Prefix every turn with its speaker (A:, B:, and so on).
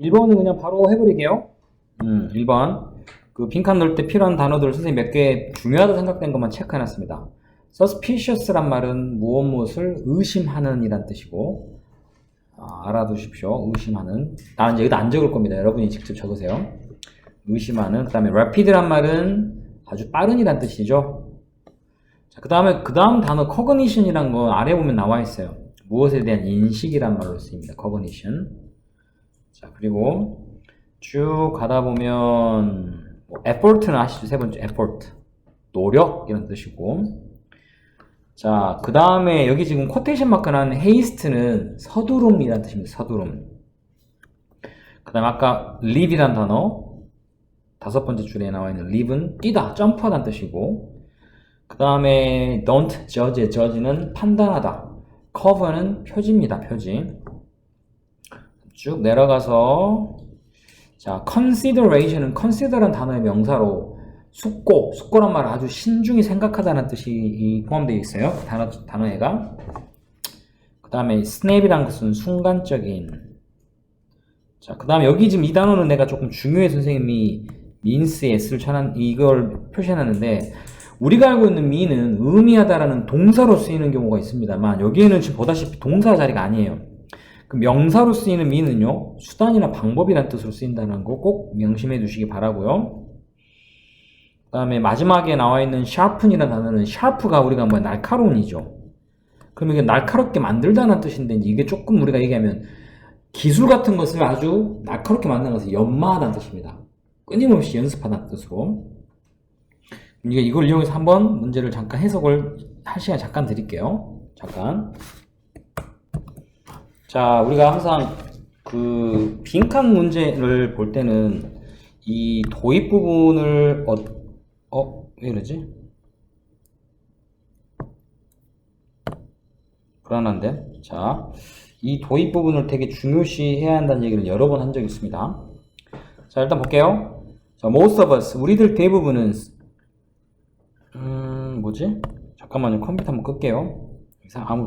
A: 1번은 그냥 바로 해버릴게요. 음, 1번. 그 빈칸 넣을 때 필요한 단어들 선생님 몇 개 중요하다 생각된 것만 체크해놨습니다. suspicious란 말은 무엇 무엇을 의심하는 이란 뜻이고, 아, 알아두십시오. 의심하는. 나는 이제 여기다 안 적을 겁니다. 여러분이 직접 적으세요. 의심하는. 그 다음에 rapid란 말은 아주 빠른 이란 뜻이죠. 자, 그 다음에, 그 다음 단어 cognition이란 거 아래 보면 나와 있어요. 무엇에 대한 인식이란 말로 쓰입니다. cognition. 자, 그리고 쭉 가다 보면, 뭐 effort는 아시죠? 세 번째, effort. 노력, 이런 뜻이고. 자, 그 다음에 여기 지금 코테이션 마크 난 haste는 서두름이란 뜻입니다. 서두름. 그 다음에 아까 leave이란 단어, 다섯 번째 줄에 나와 있는 leave는 뛰다, 점프하다는 뜻이고, 그 다음에 don't judge, judge는 판단하다. cover는 표지입니다, 표지. 쭉 내려가서, 자, consideration은 consider한 단어의 명사로 숙고, 숙고란 말은 아주 신중히 생각하다는 뜻이 이 포함되어 있어요. 단어, 단어애가. 그 다음에 snap이란 것은 순간적인. 자, 그 다음에 여기 지금 이 단어는 내가 조금 중요해 선생님이 means에 s를 쳐놨, 이걸 표시해놨는데, 우리가 알고 있는 mean은 의미하다라는 동사로 쓰이는 경우가 있습니다만, 여기에는 지금 보다시피 동사 자리가 아니에요. 그 명사로 쓰이는 mean은요, 수단이나 방법이란 뜻으로 쓰인다는 거 꼭 명심해 두시기 바라고요 그 다음에 마지막에 나와 있는 sharpen이라는 단어는 sharp가 우리가 뭐 날카로운이죠. 그럼 이게 날카롭게 만들다는 뜻인데 이게 조금 우리가 얘기하면 기술 같은 것을 아주 날카롭게 만드는 것을 연마하다는 뜻입니다. 끊임없이 연습하다는 뜻으로. 이걸 이용해서 한번 문제를 잠깐 해석을 할 시간 잠깐 드릴게요. 잠깐. 자, 우리가 항상 그 빈칸 문제를 볼 때는 이 도입 부분을 어, 어, 왜 이러지? 불안한데? 자, 이 도입 부분을 되게 중요시 해야 한다는 얘기를 여러 번 한 적이 있습니다. 자, 일단 볼게요. 자, most of us, 우리들 대부분은, 음, 뭐지? 잠깐만요. 컴퓨터 한번 끌게요. 이상, 아무,